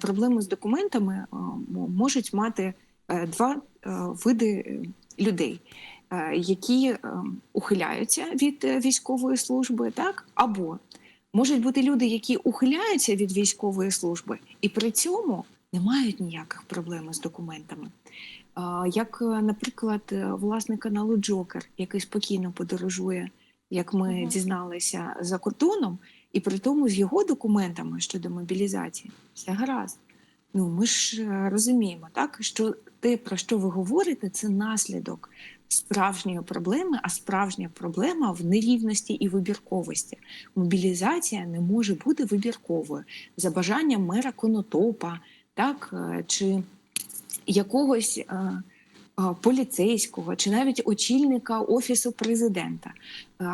Проблеми з документами е, можуть мати е, два е, види людей, які ухиляються від військової служби, так або можуть бути люди, які ухиляються від військової служби, і при цьому не мають ніяких проблем з документами. Як, наприклад, власник каналу Джокер, який спокійно подорожує, як ми Мгм. дізналися за кордоном, і при тому з його документами щодо мобілізації все гаразд. Ну ми ж е, розуміємо, так що те, про що ви говорите, це наслідок справжньої проблеми, а справжня проблема в нерівності і вибірковості. Мобілізація не може бути вибірковою за бажанням мера Конотопа, так е, чи якогось е, поліцейського, чи навіть очільника офісу президента. Е,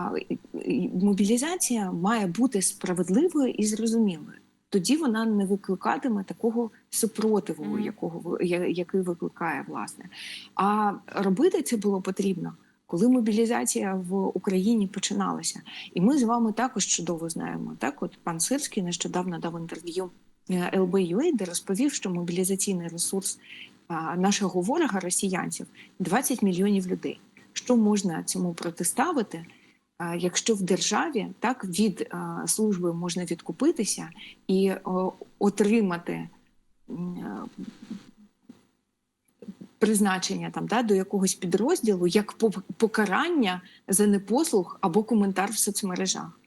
Мобілізація має бути справедливою і зрозумілою. Тоді вона не викликатиме такого супротиву, Мгм. якого який викликає власне. А робити це було потрібно. Коли мобілізація в Україні починалася, і ми з вами також чудово знаємо. Так, от пан Сирський нещодавно дав інтерв'ю е, LBUA, де розповів, що мобілізаційний ресурс нашого ворога, росіянців, 20 мільйонів людей. Що можна цьому протиставити, якщо в державі так від служби можна відкупитися і отримати призначення там да, до якогось підрозділу як по- покарання за непослух або коментар в соцмережах.